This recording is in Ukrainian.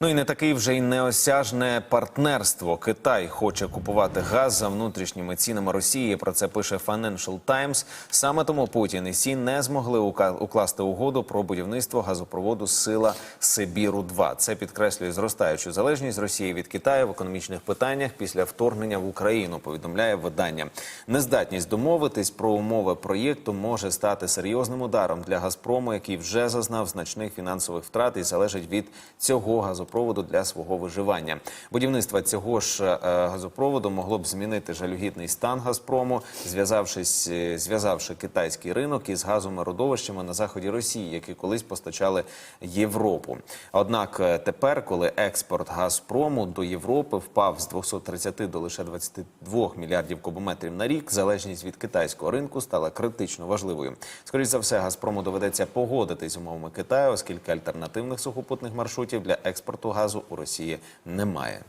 Ну і не такий вже й неосяжне партнерство. Китай хоче купувати газ за внутрішніми цінами Росії. Про це пише Financial Times. Саме тому Путін і Сі не змогли укласти угоду про будівництво газопроводу Сила Сибіру 2 Це підкреслює зростаючу залежність Росії від Китаю в економічних питаннях після вторгнення в Україну. Повідомляє видання. Нездатність домовитись про умови проєкту може стати серйозним ударом для Газпрому, який вже зазнав значних фінансових втрат і залежить від цього газопроводу для свого виживання. Будівництво цього ж е, газопроводу могло б змінити жалюгідний стан Газпрому, зв'язавшись, е, зв'язавши китайський ринок із газомеродовищами на заході Росії, які колись постачали Європу. Однак е, тепер, коли експорт Газпрому до Європи впав з 230 до лише 22 мільярдів кубометрів на рік, залежність від китайського ринку стала критично важливою. Скоріше за все, Газпрому доведеться погодитись з умовами Китаю, оскільки альтернативних сухопутних маршрутів для експорту газу у Росії немає.